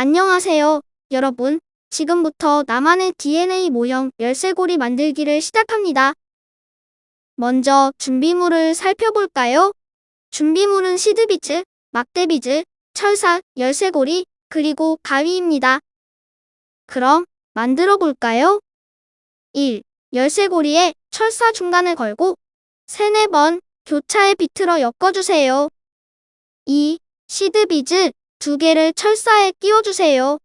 안녕하세요, 여러분. 지금부터 나만의 DNA 모형 열쇠고리 만들기를 시작합니다. 먼저 준비물을 살펴볼까요? 준비물은 시드비즈, 막대비즈, 철사, 열쇠고리, 그리고 가위입니다. 그럼 만들어 볼까요? 1. 열쇠고리에 철사 중간을 걸고 3, 4번 교차에 비틀어 엮어주세요. 2. 시드비즈 두 개를 철사에 끼워주세요.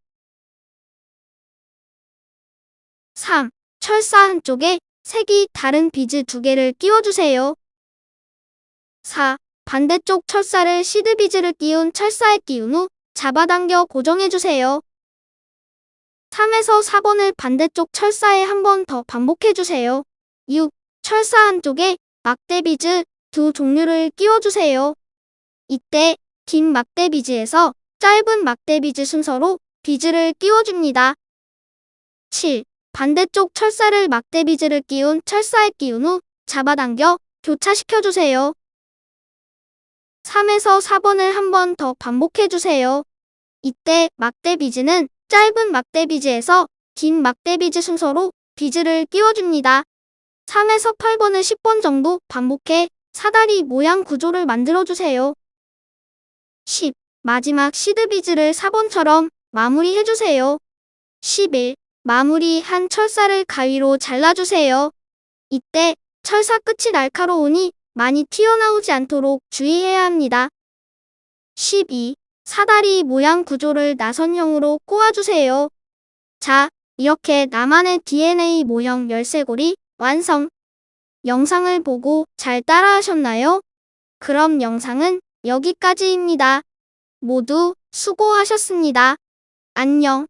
3. 철사 한쪽에 색이 다른 비즈 두 개를 끼워주세요. 4. 반대쪽 철사를 시드 비즈를 끼운 철사에 끼운 후 잡아당겨 고정해주세요. 3에서 4번을 반대쪽 철사에 한 번 더 반복해주세요. 6. 철사 한쪽에 막대비즈 두 종류를 끼워주세요. 이때 긴 막대비즈에서 짧은 막대 비즈 순서로 비즈를 끼워줍니다. 7. 반대쪽 철사를 막대 비즈를 끼운 철사에 끼운 후 잡아당겨 교차시켜주세요. 3에서 4번을 한 번 더 반복해주세요. 이때 막대 비즈는 짧은 막대 비즈에서 긴 막대 비즈 순서로 비즈를 끼워줍니다. 3에서 8번을 10번 정도 반복해 사다리 모양 구조를 만들어주세요. 10. 마지막 시드비즈를 4번처럼 마무리해주세요. 11. 마무리한 철사를 가위로 잘라주세요. 이때 철사 끝이 날카로우니 많이 튀어나오지 않도록 주의해야 합니다. 12. 사다리 모양 구조를 나선형으로 꼬아주세요. 자, 이렇게 나만의 DNA 모형 열쇠고리 완성! 영상을 보고 잘 따라하셨나요? 그럼 영상은 여기까지입니다. 모두 수고하셨습니다. 안녕.